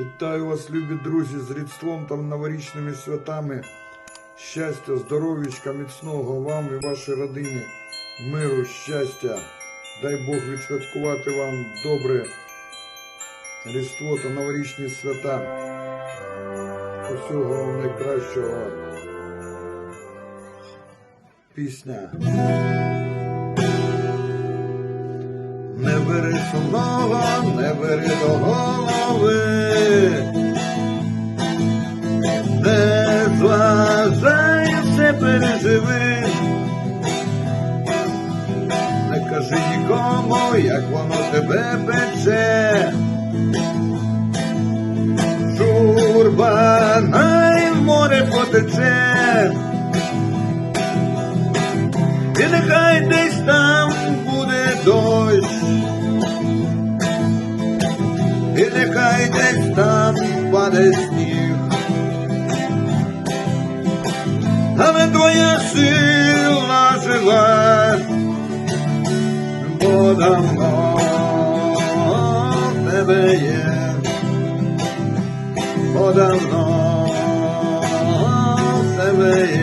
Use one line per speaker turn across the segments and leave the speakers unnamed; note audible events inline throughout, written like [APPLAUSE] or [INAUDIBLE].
Вітаю вас, любі друзі, з Різдвом та новорічними святами. Щастя, здоров'ячка, міцного вам і вашій родині, миру, щастя. Дай Бог відсвяткувати вам добре Різдво та новорічні свята. Усього вам найкращого. Пісня. Бери сумного, не бери до голови, не зважай, все переживи, не кажи нікому, як воно тебе пече. Журба най в море потече. І нехай десь там і нехай десь там паде сніг, але твоя сила жива, бо давно в тебе є, бо давно в тебе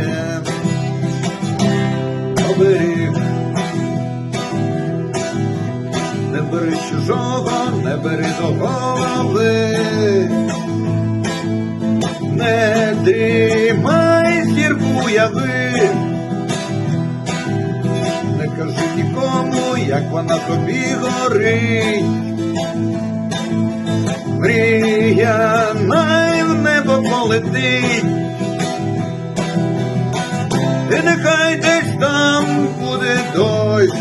зірку не кажи нікому, як вона тобі горить. Мрія най в небо полетить. І нехай десь там буде дощ,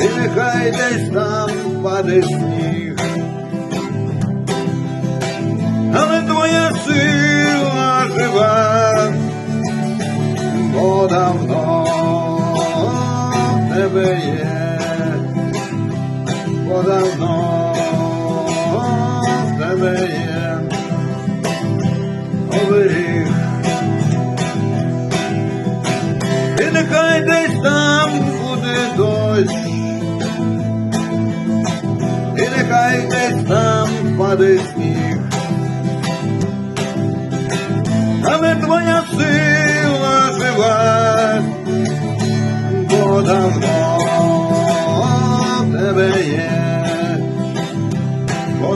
і нехай десь там паде сніг, тебе бо давно в тебе є оберіг. І нехай десь там буде дощ, і нехай десь там паде сніг, але твоя сила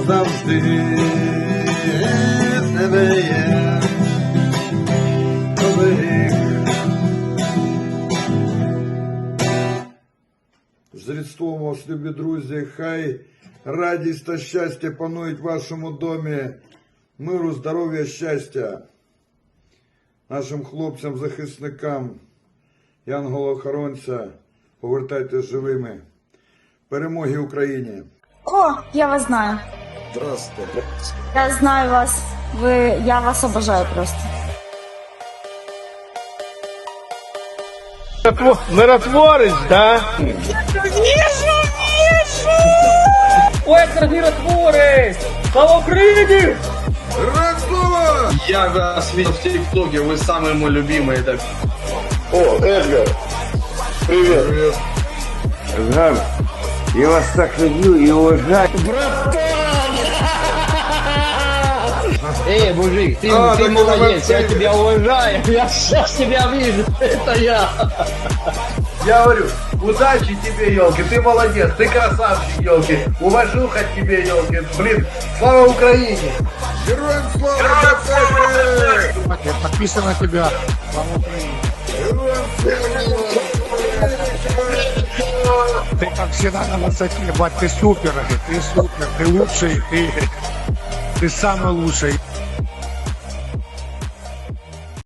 завжди в тебе є оберіг. З Різдвом вас, любі друзі, хай радість та щастя панують в вашому домі, миру, здоров'я, щастя нашим хлопцям, захисникам, янголо-охоронця, повертайтесь живими. Перемоги Україні!
О, я вас знаю.
Здравствуйте.
Я знаю вас. Ви, я вас обожаю просто.
Миротворець, да? Ой, як миротворець! Слава Україні!
Я вас видел в ТикТоке, вы самые мой любимый. Так.
О, Эдгар, привет. Гам, я вас так люблю и уважаю.
Эй, мужик, ты,
А,
ты молодец, я тебя уважаю, [LAUGHS] я сейчас тебя вижу, [LAUGHS] это я.
Я говорю, удачи тебе, елки, ты молодец, ты красавчик, елки, уважуха тебе, елки, блин, слава Украине!
Героям слава!
Я подписан на тебя. Ты как всегда на высоте, бать, ты супер, ты супер, ты лучший, ты, ты самый лучший.